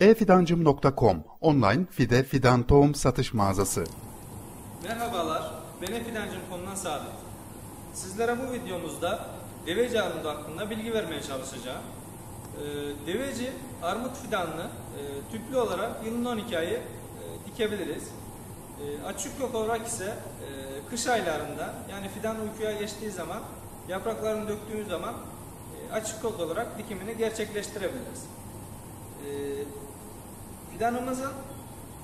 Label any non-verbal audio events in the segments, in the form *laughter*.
efidancım.com online fide fidan tohum satış mağazası. Merhabalar, ben Efidancım.com'dan Sadık. Sizlere bu videomuzda deveci armudu hakkında bilgi vermeye çalışacağım. Ee, deveci armut fidanını e, tüplü olarak yılın 12 ayı e, dikebiliriz. E, açık kök olarak ise kış aylarında yani fidan uykuya geçtiği zaman yapraklarını döktüğümüz zaman açık kök olarak dikimini gerçekleştirebiliriz. E, fidanımızın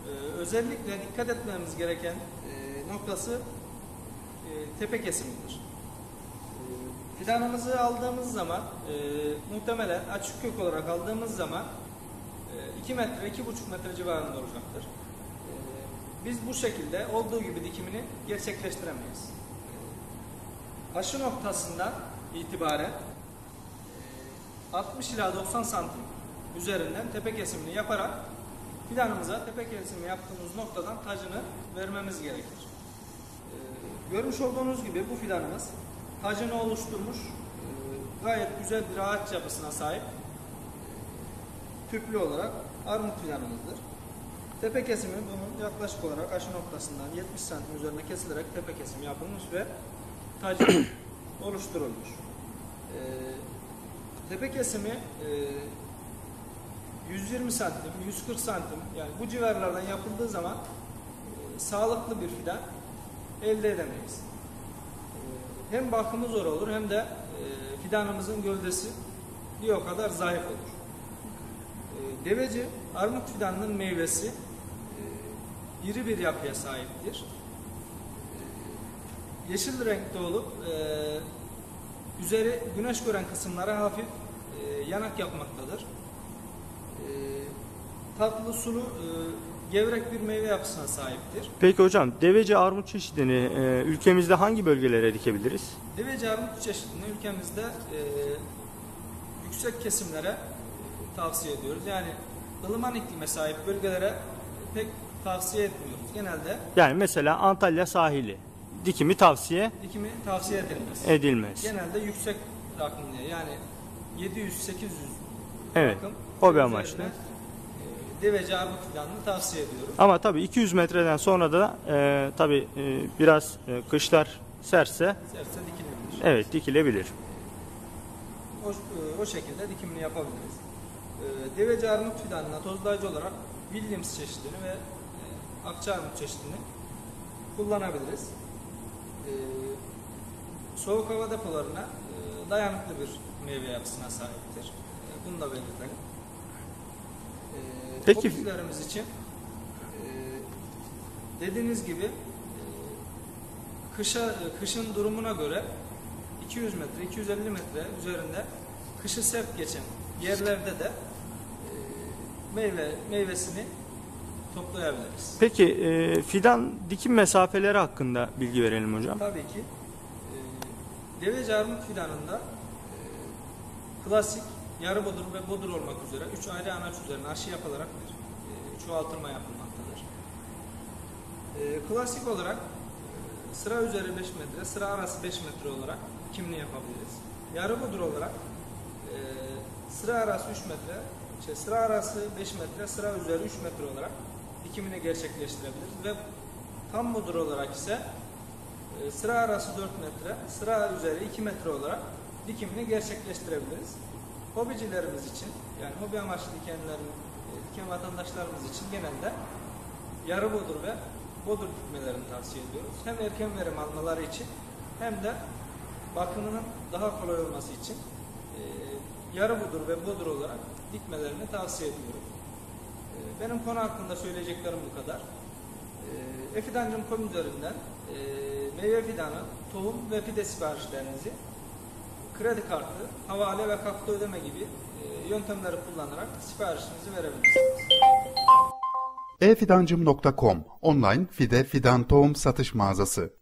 e, özellikle dikkat etmemiz gereken e, noktası e, tepe kesimidir. E, fidanımızı aldığımız zaman e, muhtemelen açık kök olarak aldığımız zaman e, 2 metre, 2,5 metre civarında olacaktır. E, biz bu şekilde olduğu gibi dikimini gerçekleştiremeyiz. E, aşı noktasından itibaren e, 60 ila 90 santim üzerinden tepe kesimini yaparak fidanımıza tepe kesimi yaptığımız noktadan tacını vermemiz gerekir. Ee, görmüş olduğunuz gibi bu fidanımız tacını oluşturmuş, e, gayet güzel bir ağaç yapısına sahip e, tüplü olarak armut fidanımızdır. Tepe kesimi bunun yaklaşık olarak aşı noktasından 70 santim üzerine kesilerek tepe kesimi yapılmış ve tacı *coughs* oluşturulmuş. Ee, tepe kesimi e, 120 santim, 140 santim yani bu civarlardan yapıldığı zaman e, sağlıklı bir fidan elde edemeyiz. E, hem bakımı zor olur hem de e, fidanımızın gövdesi bir o kadar zayıf olur. E, deveci armut fidanının meyvesi e, iri bir yapıya sahiptir. E, yeşil renkte olup e, üzeri güneş gören kısımlara hafif e, yanak yapmaktadır tatlı sulu e, gevrek bir meyve yapısına sahiptir. Peki hocam deveci armut çeşidini e, ülkemizde hangi bölgelere dikebiliriz? Deveci armut çeşidini ülkemizde e, yüksek kesimlere e, tavsiye ediyoruz. Yani ılıman iklime sahip bölgelere pek tavsiye etmiyoruz. Genelde Yani mesela Antalya sahili dikimi tavsiye dikimi tavsiye edilmez. edilmez. Genelde yüksek rakımlı yani 700-800 Evet. rakım Hobi amaçlı. e, deveci armut fidanını tavsiye ediyoruz. Ama tabii 200 metreden sonra da e, tabii e, biraz e, kışlar serse Serse dikilebilir. evet dikilebilir. o, e, o şekilde dikimini yapabiliriz. E, Deveci armut fidanına tozlayıcı olarak Williams çeşidini ve e, akça armut çeşidini kullanabiliriz. E, soğuk hava depolarına e, dayanıklı bir meyve yapısına sahiptir. E, bunu da belirtelim. E, Peki- hobicilerimiz için e, dediğiniz gibi e, kışa, kışın durumuna göre 200 metre, 250 metre üzerinde kışı sert geçen yerlerde de e, meyve meyvesini toplayabiliriz. Peki e, fidan dikim mesafeleri hakkında bilgi verelim hocam. Tabii ki e, deveci armut fidanında e, klasik yarı bodur ve bodur olmak üzere 3 ayrı anaç üzerine aşı yapılarak bir e, çoğaltırma yapılmaktadır. E, klasik olarak e, sıra üzeri 5 metre, sıra arası 5 metre olarak dikimini yapabiliriz. Yarı bodur olarak sıra arası 3 metre, şey, sıra arası 5 metre, sıra üzeri 3 metre olarak dikimini gerçekleştirebiliriz ve tam bodur olarak ise sıra arası 4 metre, sıra üzeri 2 metre olarak dikimini gerçekleştirebiliriz. Hobicilerimiz için, yani hobi amaçlı dikenlerin, e, diken vatandaşlarımız için genelde yarı bodur ve bodur dikmelerini tavsiye ediyoruz. Hem erken verim almaları için hem de bakımının daha kolay olması için e, yarı bodur ve bodur olarak dikmelerini tavsiye ediyorum. E, benim konu hakkında söyleyeceklerim bu kadar. E, Efidancım.com üzerinden e, meyve fidanı, tohum ve fide siparişlerinizi kredi kartı, havale ve kapta ödeme gibi e, yöntemleri kullanarak siparişinizi verebilirsiniz. efidancım.com online fide fidan tohum satış mağazası.